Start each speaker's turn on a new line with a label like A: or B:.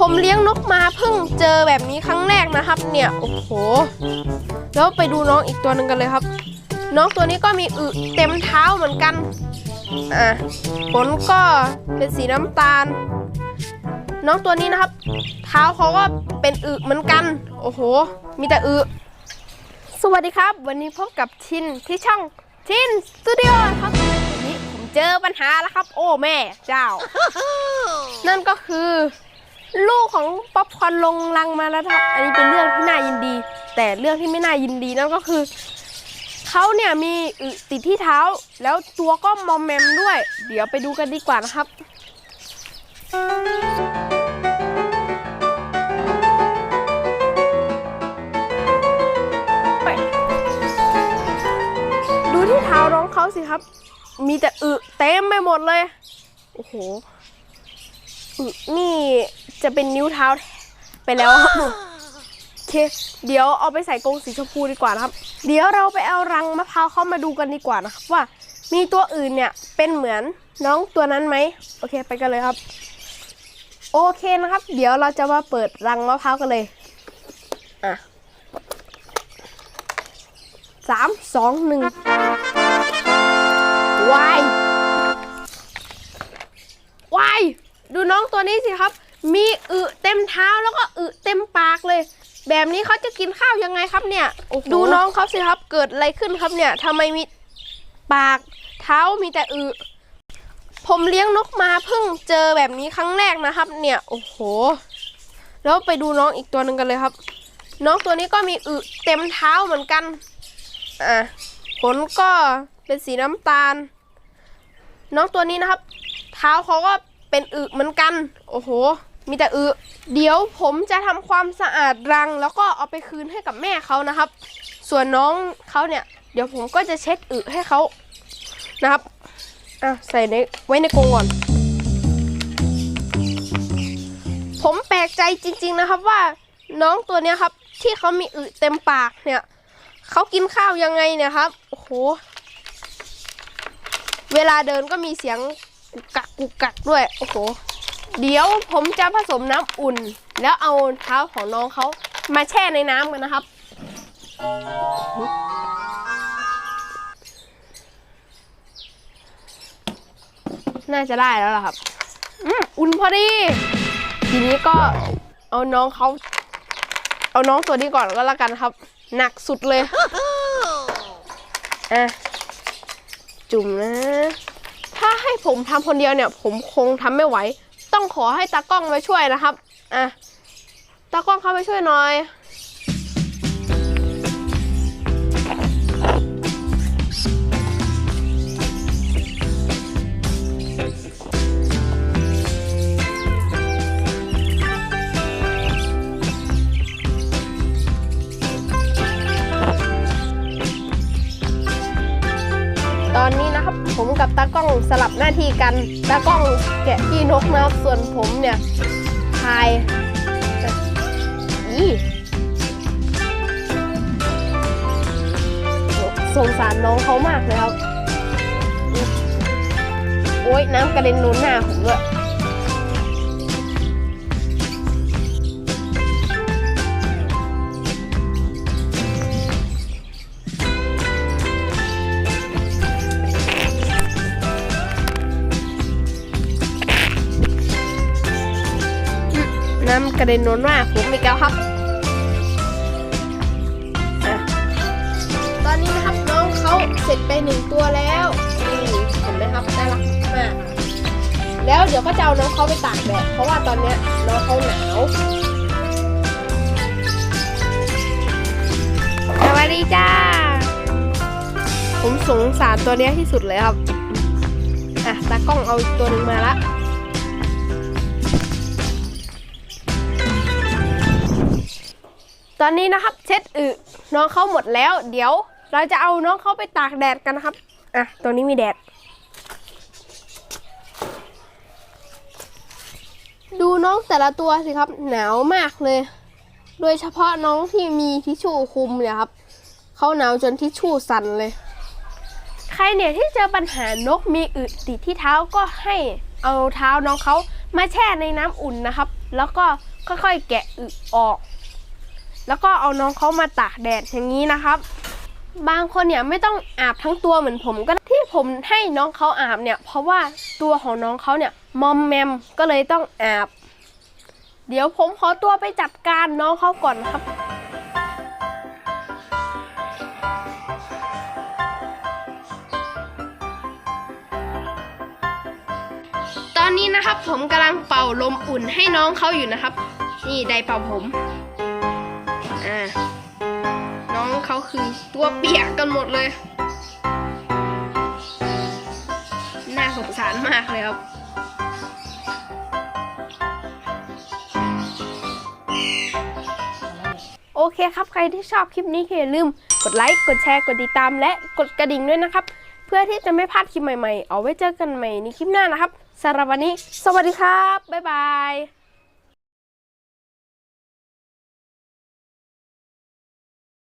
A: ผมเลี้ยงนกมาเพิ่งเจอแบบนี้ครั้งแรกนะครับ เนี่ยโอ้โห แล้วไปดูน้องอีกตัวหนึ่งกันเลยครับ น้องตัวนี้ก็มีอึเต็มเท้าเหมือนกันอะขนก็เป็นสีน้ำตาล น้องตัวนี้นะครับ เท้าเขาก็เป็นอึเหมือนกัน โอ้โห มีแต่อึสวัสดีครับ วันนี้พบกับชินที่ช่องชินสตูดิโอครับวันนี้ผมเจอปัญหาแล้วครับ โอ้แม่เจ้า นั่นก็คือ ลูกของป๊อปคอร์นลงรังมาแล้วครับ อันนี้เป็นเรื่องที่น่ายินดี แต่เรื่องที่ไม่น่ายินดีนั่นก็คือเขาเนี่ยมีอึติดที่เท้า แล้วตัวก็มอมแมมด้วย เดี๋ยวไปดูกันดีกว่านะครับดูที่เท้าน้องเขาสิครับ มีแต่อึเต็มไปหมดเลย โอ้โหอึนี่ จะเป็นนิ้วเท้าไปแล้วครับโอเค เดี๋ยวเอาไปใส่กรงสีชมพูดีกว่านะครับ เดี๋ยวเราไปเอารังมะพร้าวเข้ามาดูกันดีกว่านะครับว่ามีตัวอื่นเนี่ยเป็นเหมือนน้องตัวนั้นไหมโอเคไปกันเลยครับ โอเคนะครับ เดี๋ยวเราจะมาเปิดรังมะพร้าวกันเลยอะสามสองหนึ่งวายวายดูน้องตัวนี้สิครับ มีอึเต็มเท้าแล้วก็อึเต็มปากเลย แบบนี้เขาจะกินข้าวยังไงครับเนี่ย ดูน้องเขาสิครับเกิดอะไรขึ้นครับเนี่ยทำไมมีปากเท้ามีแต่อึผมเลี้ยงนกมาเพิ่งเจอแบบนี้ครั้งแรกนะครับ เนี่ยโอ้โห แล้วไปดูน้องอีกตัวหนึ่งกันเลยครับ น้องตัวนี้ก็มีอึเต็มเท้าเหมือนกันอะขนก็เป็นสีน้ำตาล น้องตัวนี้นะครับ เท้าเขาก็เป็นอึเหมือนกัน โอ้โห มีแต่อึเดี๋ยวผมจะทำความสะอาดรัง แล้วก็เอาไปคืนให้กับแม่เขานะครับ ส่วนน้องเขาเนี่ย เดี๋ยวผมก็จะเช็ดอึให้เขานะครับอะใส่ในไว้ในกรงก่อน ผมแปลกใจจริง ๆนะครับว่าน้องตัวเนี้ยครับ ที่เขามีอึเต็มปากเนี่ยเขากินข้าวยังไงเนี่ยครับโอ้โหเวลาเดินก็มีเสียงกุกกักกุกกักด้วยโอ้โห เดี๋ยวผมจะผสมน้ำอุ่น แล้วเอาเท้าของน้องเขามาแช่ในน้ำกันนะครับ น่าจะได้แล้วล่ะครับอืมอุ่นพอดี ทีนี้ก็เอาน้องเขา เอาน้องตัวนี้ก่อนก็แล้วกันครับ หนักสุดเลยอะจุ่มนะ ถ้าให้ผมทำคนเดียวเนี่ย ผมคงทำไม่ไหว ต้องขอให้ตากล้องมาช่วยนะครับ อะ ตากล้องเข้าไปช่วยหน่อย ตากล้องสลับหน้าที่กันตากล้องแกะขี้นกนะครับส่วนผมเนี่ยพายอีสงสารน้องเขามากเลยครับ โอ๊ยน้ำกระเด็นโดนหน้าผมด้วย น้ำกระเด็นโดนหน้าผมอีกแล้วครับอะตอนนี้นะครับน้องเขาเสร็จไปหนึ่งตัวแล้วนี่เห็นไหมครับน่ารักมากแล้วเดี๋ยวก็จะเอาน้องเขาไปตากแดดเพราะว่าตอนนี้น้องเขาหนาวสวัสดีจ้า ผมสงสารตัวนี้ที่สุดเลยครับ อะตากล้องเอาอีกตัวหนึ่งมาละ ตอนนี้นะครับ เช็ดอึน้องเขาหมดแล้ว เดี๋ยว เราจะเอาน้องเขาไปตากแดดกันนะครับอะตรงนี้มีแดด ดูน้องแต่ละตัวสิครับ หนาวมากเลย โดยเฉพาะน้องที่มีทิชชู่คุมเนี่ยครับเขาหนาวจนทิชชู่สั่นเลย ใครเนี่ยที่เจอปัญหานกมีอึติดที่เท้าก็ให้เอาเท้าน้องเขามาแช่ในน้ำอุ่นนะครับ แล้วก็ค่อยๆแกะอึออก แล้วก็เอาน้องเขามาตากแดดอย่างนี้นะครับ บางคนเนี่ยไม่ต้องอาบทั้งตัวเหมือนผมก็ได้ที่ผมให้น้องเขาอาบเนี่ย เพราะว่าตัวของน้องเขาเนี่ยมอมแมมก็เลยต้องอาบ เดี๋ยวผมขอตัวไปจัดการน้องเขาก่อนครับตอนนี้นะครับผมกำลังเป่าลมอุ่นให้น้องเขาอยู่นะครับ นี่ไดเป่าผม อ่าน้องเขาคือตัวเปียกกันหมดเลย น่าสงสารมากเลยครับโอเคครับ ใครที่ชอบคลิปนี้อย่าลืมกดไลค์ กดแชร์ กดติดตามและกดกระดิ่งด้วยนะครับ เพื่อที่จะไม่พลาดคลิปใหม่ๆ เอาไว้เจอกันใหม่ในคลิปหน้านะครับสำหรับวันนี้ สวัสดีครับ บ๊ายบาย